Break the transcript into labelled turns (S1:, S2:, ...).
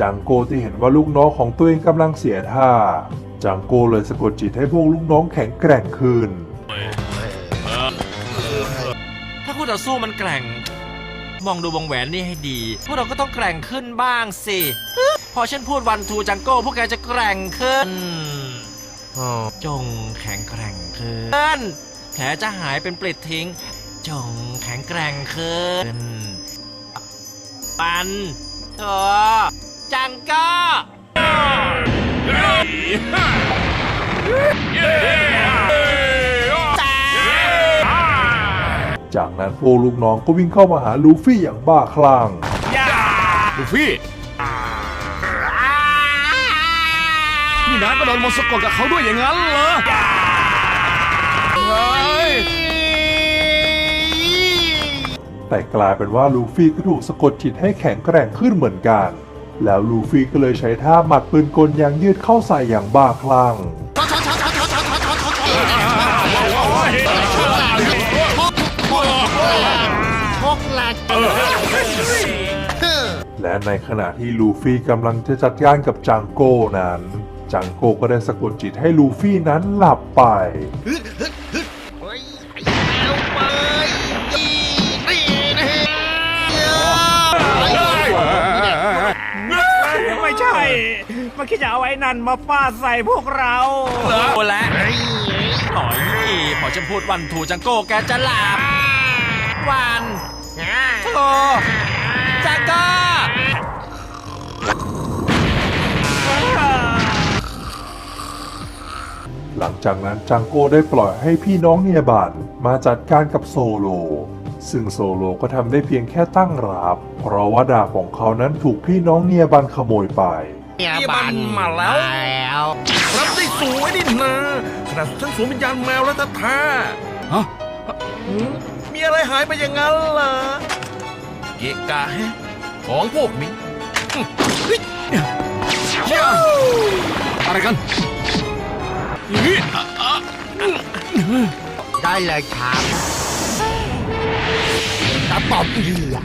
S1: จังโกที่เห็นว่าลูกน้องของตัวเองกำลังเสียท่า จังโกเลยสะกดจิตให้พวกลูกน้องแข็งแกร่งขึ้น
S2: ถ้าคู่ต่อสู้มันแกร่ง มองดูวงแหวนนี่ให้ดี พวกเราก็ต้องแกร่งขึ้นบ้างสิ พอฉันพูดวันทูจังโก้พวกแกจะแกร่งขึ้น จงแข็งแกร่งขึ้น แผลจะหายเป็นปลิดทิ้ง จงแข็งแกร่งขึ้นปันเธอ
S1: นั้นพวกลูกน้องก็วิ่งเข้ามาหาลูฟี่อย่างบ้าคลั่ง
S3: ลูฟี่ นี่นายก็โดนมนต์สะกดกับเขาด้วยอย่างนั้นเหรอเฮ้ย
S1: แต่กลายเป็นว่าลูฟี่ก็ถูกสะกดจิตให้แข็งแกร่งขึ้นเหมือนกัน แล้วลูฟี่ก็เลยใช้ท่าหมัดปืนกลยางยืดเข้าใส่อย่างบ้าคลั่ง และในขณะที่ลูฟี่กำลังจะจัดการกับจังโก้นั้น จังโก้ก็ได้สะกดจิตให้ลูฟี่นั้นหลับไป
S4: ไม่ใช่ มันคิดจะเอาไอ้นั่นมาฟาดใส่พวกเรา
S2: โอ้และหน่อย พอฉันพูดวันทูจังโก้แกจะหลับ วัน โธจังโก้
S1: หลังจากนั้นจังโก้ได้ปล่อยให้พี่น้องเนียบันมาจัดการกับโซโล ซึ่งโซโลก็ทำได้เพียงแค่ตั้งรับ เพราะว่าดาบของเขานั้นถูกพี่น้องเนียบันขโมยไป
S3: นี่มันมาแล้ว รับได้สวยนี่นะขนาดฉันสวมวิญญาณแมวแล้วแท้ๆ ฮะหื มมีอะไรหายไปอย่างนั้นเหรอเกะกะแฮะของพวกนี้อื้อเฮ้ยย่าอะไรกันนี่อะอะ
S5: ได้เลยครับตาปอบเหยื่อ